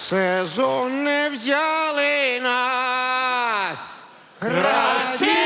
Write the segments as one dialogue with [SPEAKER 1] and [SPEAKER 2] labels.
[SPEAKER 1] Сезон не взяли нас. Красивих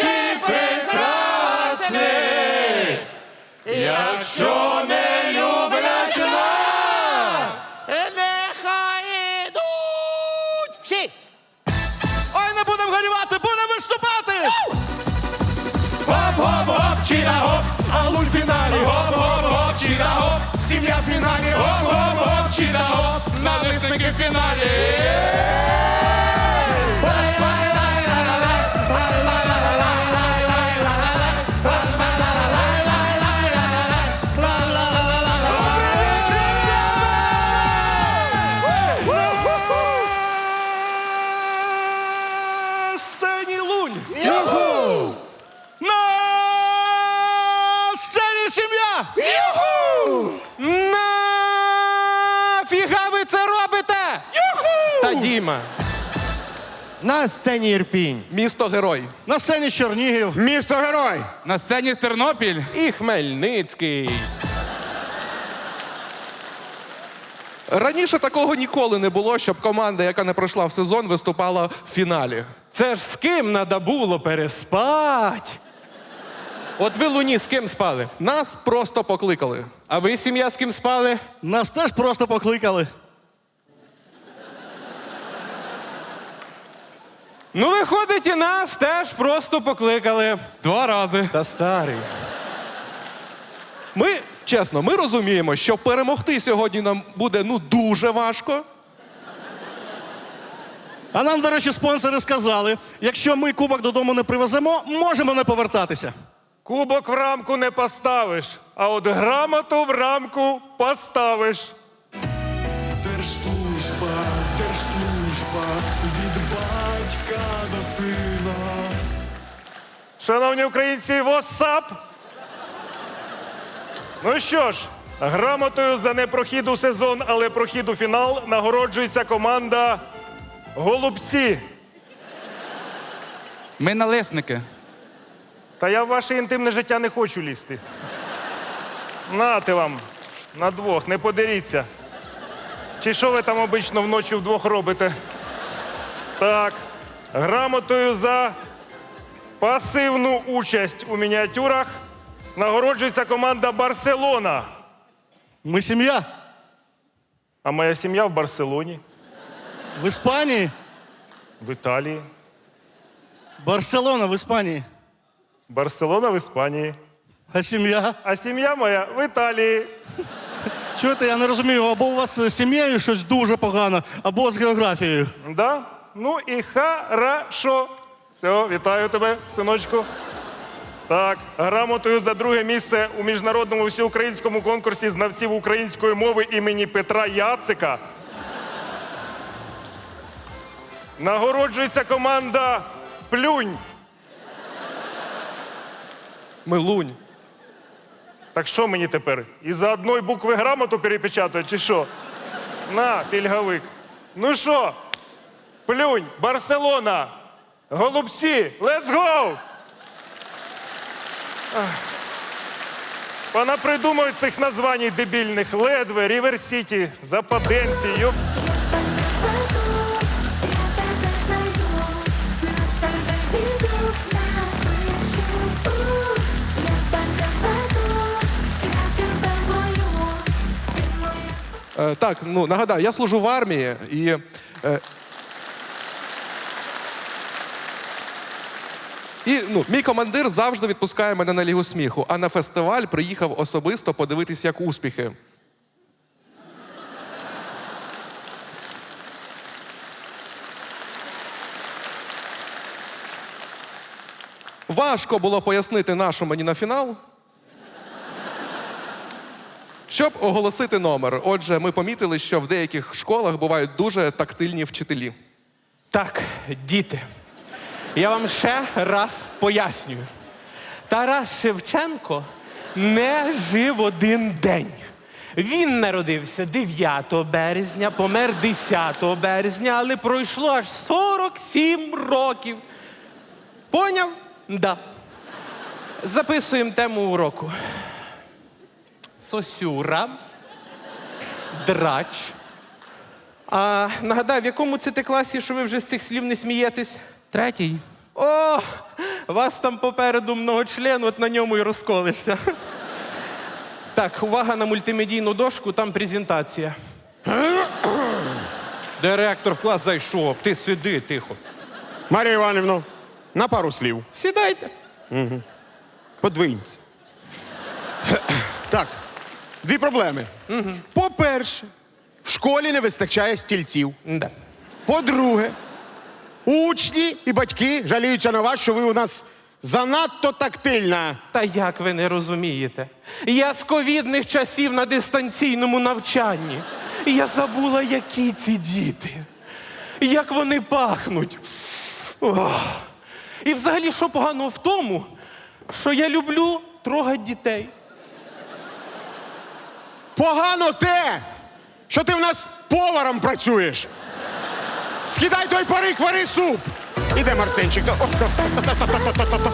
[SPEAKER 1] і прекрасних, якщо не люблять нас, нехай ідуть всі.
[SPEAKER 2] Ой, не будемо горювати, будемо виступати!
[SPEAKER 1] Гоп-гоп-гоп, чіда-гоп, а лунь в фіналі. Гоп-гоп-гоп, чіда-гоп, сім'я в фіналі. Гоп-гоп-гоп, чіда-гоп, налисники в фіналі.
[SPEAKER 2] На сцені лунь! На сцені сім'я!
[SPEAKER 3] Нафіга Діма.
[SPEAKER 1] На сцені Ірпінь.
[SPEAKER 4] Місто герой.
[SPEAKER 2] На сцені Чернігів.
[SPEAKER 1] Місто герой.
[SPEAKER 5] На сцені Тернопіль
[SPEAKER 3] І Хмельницький.
[SPEAKER 4] Раніше такого ніколи не було, щоб команда, яка не пройшла в сезон, виступала в фіналі.
[SPEAKER 3] Це ж з ким надо було переспать? От ви луні з ким спали?
[SPEAKER 4] Нас просто покликали.
[SPEAKER 3] А ви сім'я з ким спали?
[SPEAKER 2] Нас теж просто покликали.
[SPEAKER 3] Ну, виходить, і нас теж просто покликали.
[SPEAKER 5] два рази.
[SPEAKER 3] Та старий.
[SPEAKER 4] Ми, чесно, ми розуміємо, що перемогти сьогодні нам буде ну дуже важко.
[SPEAKER 2] А нам, до речі, спонсори сказали, якщо ми кубок додому не привеземо, можемо не повертатися.
[SPEAKER 6] Кубок в рамку не поставиш, а от грамоту в рамку поставиш. Шановні українці, WhatsApp! Ну що ж, грамотою за непрохід у сезон, але прохід у фінал нагороджується команда Голубці.
[SPEAKER 5] Ми налисники.
[SPEAKER 6] Та я в ваше інтимне життя не хочу лізти. Нате вам на двох, не подеріться. Чи що ви там обично вночі вдвох робите? Так, грамотою за пасивну участь у мініатюрах нагороджується команда Барселона.
[SPEAKER 2] Ми сім'я.
[SPEAKER 6] А моя сім'я в Барселоні,
[SPEAKER 2] В Іспанії.
[SPEAKER 6] в Італії.
[SPEAKER 2] Барселона в Іспанії.
[SPEAKER 6] Барселона в Іспанії.
[SPEAKER 2] А сім'я?
[SPEAKER 6] А сім'я моя в Італії.
[SPEAKER 2] Чуєте, я не розумію, або у вас з сім'єю щось дуже погано, або з географією.
[SPEAKER 6] Да? Ну і хорошо. Все, вітаю тебе, синочку. Так, грамотою за друге місце у міжнародному всеукраїнському конкурсі знавців української мови імені Петра Яцика. Нагороджується команда Плюнь.
[SPEAKER 4] Ми лунь.
[SPEAKER 6] Так що мені тепер? Із-за одної букви грамоту перепечатати, чи що? На, пільговик. Ну що? Плюнь, Барселона, голубці, let's go! Ах. Понапридумують цих названь дебільних. Ледве, Рівер Сіті, Западенці, йоп.
[SPEAKER 4] Е, так, ну нагадаю, я служу в армії і. Е, І ну, мій командир завжди відпускає мене на лігу сміху, а на фестиваль приїхав особисто подивитись, як успіхи. Важко було пояснити нашу мені на фінал. Щоб оголосити номер. Отже, ми помітили, що в деяких школах бувають дуже тактильні вчителі.
[SPEAKER 3] Так, діти, я вам ще раз пояснюю. Тарас Шевченко не жив один день. Він народився 9 березня, помер 10 березня, але пройшло аж 47 років. Поняв? Да. Записуємо тему уроку. Сосюра, драч, А нагадай, в якому це ти класі, що ви вже з цих слів не смієтесь?
[SPEAKER 5] Третій.
[SPEAKER 3] О, вас там попереду многочлен, от на ньому і розколишся. Так, увага на мультимедійну дошку, там презентація. Директор в клас зайшов. Ти сиди, тихо.
[SPEAKER 7] Марія Іванівна, на пару слів.
[SPEAKER 3] Сідайте.
[SPEAKER 7] Подвиньте. Так, дві проблеми. По-перше, в школі не вистачає стільців.
[SPEAKER 3] Да.
[SPEAKER 7] По-друге, учні і батьки жаліються на вас, що ви у нас занадто тактильна.
[SPEAKER 3] Та як ви не розумієте? Я з ковідних часів на дистанційному навчанні. Я забула, які ці діти, як вони пахнуть. Ох. І взагалі, що поганого в тому, що я люблю трогати дітей.
[SPEAKER 7] Погано те, що ти в нас поваром працюєш. Скидай той парик, вари суп. Іде та-та-та-та-та-та-та.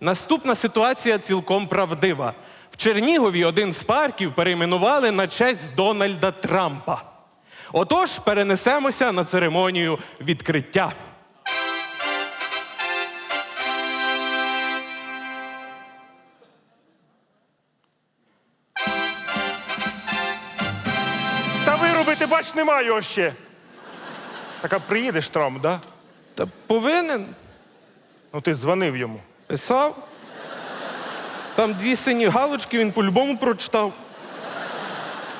[SPEAKER 3] Наступна ситуація цілком правдива. В Чернігові один з парків перейменували на честь Дональда Трампа. Отож, перенесемося на церемонію відкриття.
[SPEAKER 6] Та виробити, бач, нема його ще. Так а приїдеш Трамп, да?
[SPEAKER 3] Та повинен
[SPEAKER 6] Ну ти дзвонив йому.
[SPEAKER 3] писав. Там дві сині галочки, він по-любому прочитав.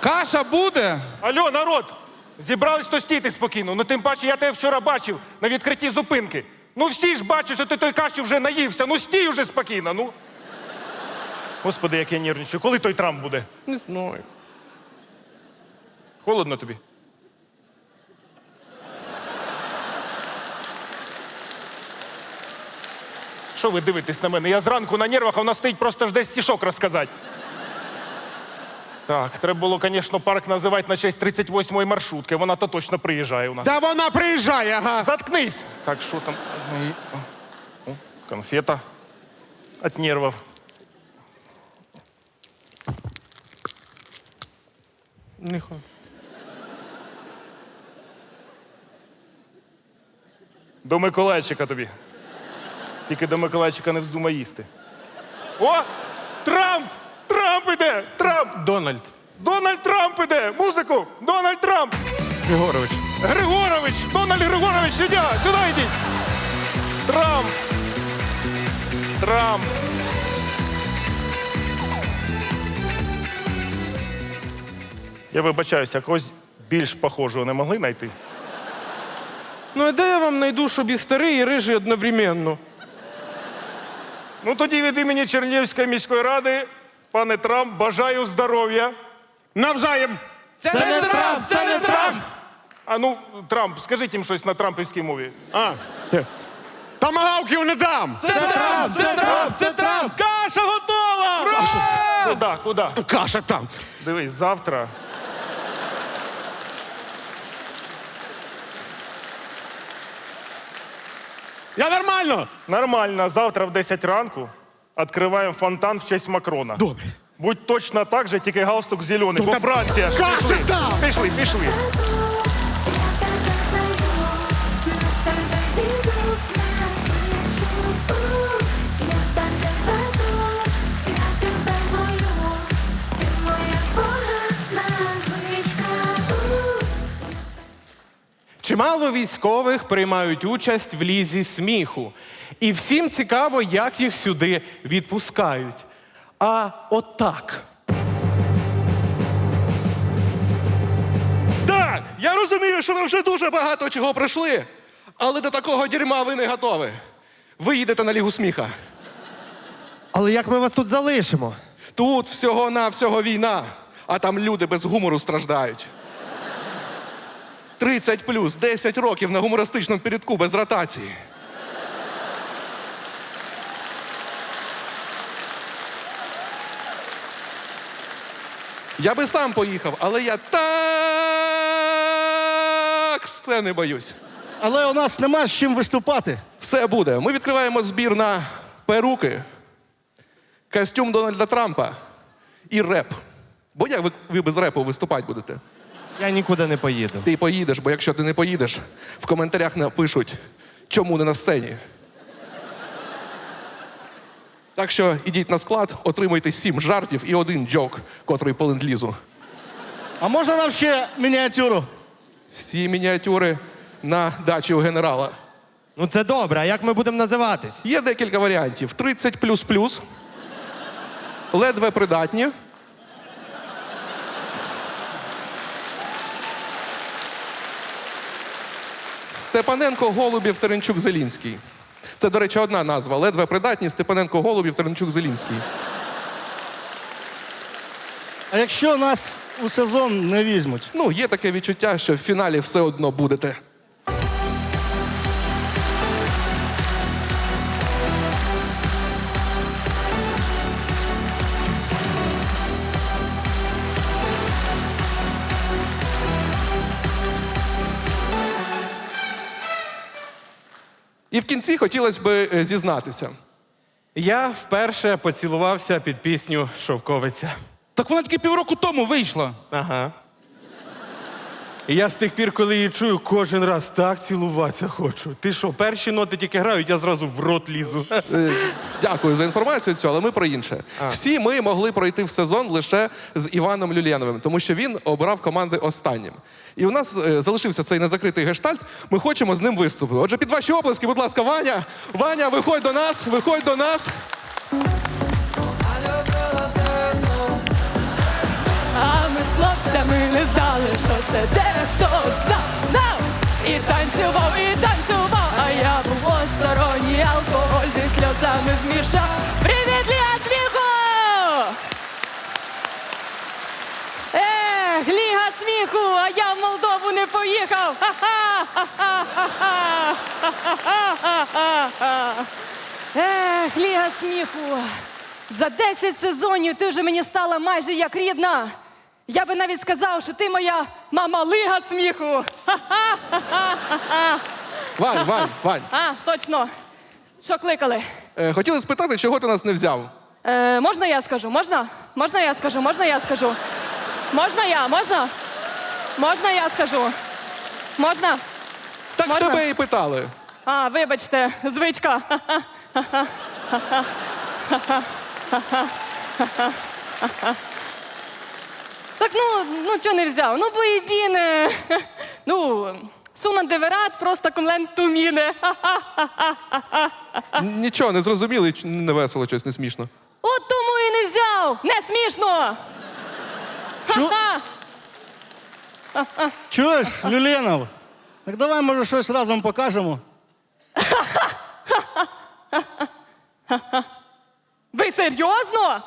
[SPEAKER 5] Каша буде?
[SPEAKER 6] Алло, народ! Зібрались то стійте спокійно. Ну тим паче я тебе вчора бачив на відкритті зупинки. Ну всі ж бачать, що ти той каші вже наївся. Ну стій уже спокійно, ну. Господи, як я нервничаю. Коли той Трамп буде?
[SPEAKER 3] Не знаю.
[SPEAKER 6] Холодно тобі? Що ви дивитесь на мене? Я зранку на нервах, а вона стоїть просто жде стішок розказати. Так, треба було, звісно, парк називати на честь 38-ї маршрутки. Вона то точно приїжджає у нас.
[SPEAKER 7] Та вона приїжджає, ага.
[SPEAKER 6] Заткнись! Так, що там? О, Конфета. От нервов.
[SPEAKER 3] Не.
[SPEAKER 6] До Миколайчика тобі. Тільки до Миколайчика не вздумай їсти. О! Трамп! Трамп іде! Трамп!
[SPEAKER 3] Дональд
[SPEAKER 6] Дональд Трамп іде! Музику! Дональд Трамп!
[SPEAKER 3] Григорович.
[SPEAKER 6] Григорович! Дональд Григорович, сюди! Сюди йдіть! Трамп! Трамп! Я вибачаюся, когось більш похожого не могли знайти?
[SPEAKER 3] Ну, а де я вам знайду, щоб і старий, і рижий одновременно?
[SPEAKER 6] Ну тоді від імені Чернігівської міської ради, пане Трамп, бажаю здоров'я.
[SPEAKER 7] Навзаєм.
[SPEAKER 5] Це, не Трамп! Це не Трамп!
[SPEAKER 6] А ну, Трамп, скажіть їм щось на трампівській мові.
[SPEAKER 7] А. Тамагавків не дам.
[SPEAKER 5] Це Трамп! Це Трамп! Це Трамп!
[SPEAKER 2] Каша готова!
[SPEAKER 6] Куда, куди?
[SPEAKER 7] Каша там.
[SPEAKER 6] Дивись, завтра.
[SPEAKER 7] Я нормально.
[SPEAKER 6] Нормально, завтра в 10 ранку відкриваємо фонтан в честь Макрона.
[SPEAKER 7] Добре.
[SPEAKER 6] Будь точно так же, тільки галстук зелений, бо
[SPEAKER 7] та-
[SPEAKER 6] Франція ж пішли. Пішли, пішли.
[SPEAKER 3] Чимало військових приймають участь в лізі сміху. І всім цікаво, як їх сюди відпускають. А отак.
[SPEAKER 4] Так, я розумію, що ви вже дуже багато чого пройшли, але до такого дерьма ви не готові. Ви їдете на лігу сміха.
[SPEAKER 8] Але як ми вас тут залишимо?
[SPEAKER 4] Тут всього на всього війна, а там люди без гумору страждають. 30 плюс, 10 років на гумористичному передку без ротації. Я би сам поїхав, але я так сцени боюсь.
[SPEAKER 2] Але у нас нема з чим виступати.
[SPEAKER 4] Все буде. Ми відкриваємо збір на перуки, костюм Дональда Трампа і реп. Бо як ви, ви без репу виступати будете?
[SPEAKER 8] Я нікуди не поїду.
[SPEAKER 4] Ти поїдеш, бо якщо ти не поїдеш, в коментарях напишуть, чому не на сцені. Так що ідіть на склад, отримуйте сім жартів і один джок, котрий по ленд-лізу.
[SPEAKER 2] А можна нам ще мініатюру?
[SPEAKER 4] Всі мініатюри на дачі у генерала.
[SPEAKER 8] Ну це добре, а як ми будемо називатись?
[SPEAKER 4] Є декілька варіантів: 30 плюс плюс, ледве придатні. Степаненко Голубів Теренчук Зелінський. Це, до речі, одна назва. Ледве придатні Степаненко Голубів Теренчук Зелінський.
[SPEAKER 2] А якщо нас у сезон не візьмуть?
[SPEAKER 4] Ну, є таке відчуття, що в фіналі все одно будете. І в кінці хотілося б е, зізнатися.
[SPEAKER 3] Я вперше поцілувався під пісню Шовковиця.
[SPEAKER 5] Так вона тільки півроку тому вийшла.
[SPEAKER 3] Ага. І я з тих пір, коли її чую, кожен раз так цілуватися хочу. Ти що, перші ноти тільки грають, я зразу в рот лізу.
[SPEAKER 4] Е, Дякую за інформацію цю, але ми про інше. Всі ми могли пройти в сезон лише з Іваном Люлєновим, тому що він обрав команди останнім. І у нас е, залишився цей незакритий гештальт. Ми хочемо з ним виступити. Отже, під ваші оплески, будь ласка, Ваня. Ваня, виходь до нас, виходь до нас.
[SPEAKER 9] Ми не знали, що це дехто знав, знав і танцював, і танцював, а я був осторонній, алкоголь зі сльозами змішав. Привіт, Ліга сміху! Ех, Ліга сміху, а я в Молдову не поїхав. Ха-ха! Ха-ха-ха-ха-ха-ха! Ех, Ліга сміху. За 10 сезонів ти вже мені стала майже як рідна. Я би навіть сказав, що ти моя мама Лига сміху.
[SPEAKER 4] Вань, Вань, Вань.
[SPEAKER 9] А, точно. Що кликали?
[SPEAKER 4] Е, хотіли спитати, чого ти нас не взяв?
[SPEAKER 9] Е, можна я скажу? Можна? Можна я скажу? Можна я скажу? Можна я? Можна? Можна я скажу? Можна?
[SPEAKER 4] Так
[SPEAKER 9] Можна?
[SPEAKER 4] тебе і питали.
[SPEAKER 9] А, вибачте, звичка. Так ну, ну чого не взяв? Ну, бо і він. е, Ну, суна деверат, просто комлент туміне.
[SPEAKER 4] Нічого, не зрозуміли, ч- не весело, щось не смішно.
[SPEAKER 9] От тому і не взяв! Не смішно!
[SPEAKER 2] Чу-
[SPEAKER 9] Ха-ха!
[SPEAKER 2] Чуєш, Люленов? Так давай, може, щось разом покажемо.
[SPEAKER 9] Ви серйозно?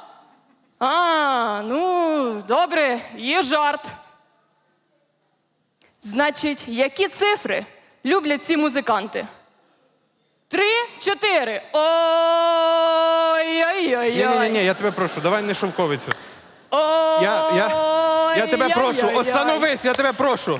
[SPEAKER 9] А, ну, добре, є жарт. Значить, які цифри люблять ці музиканти? Три, чотири. Ой-ой-ой.
[SPEAKER 3] Ні, ні, ні, ні, я тебе прошу, давай не шовковицю. Я, я, я тебе прошу, остановись, я тебе прошу.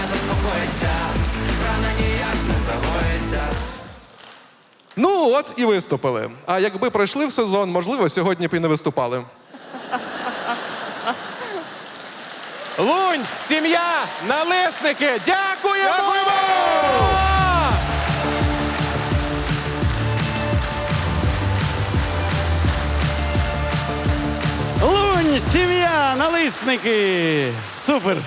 [SPEAKER 4] Ну, от і виступили. А якби пройшли в сезон, можливо, сьогодні б і не виступали.
[SPEAKER 3] Лунь, сім'я, налисники, дякуємо!
[SPEAKER 10] Лунь, сім'я, налисники. Супер.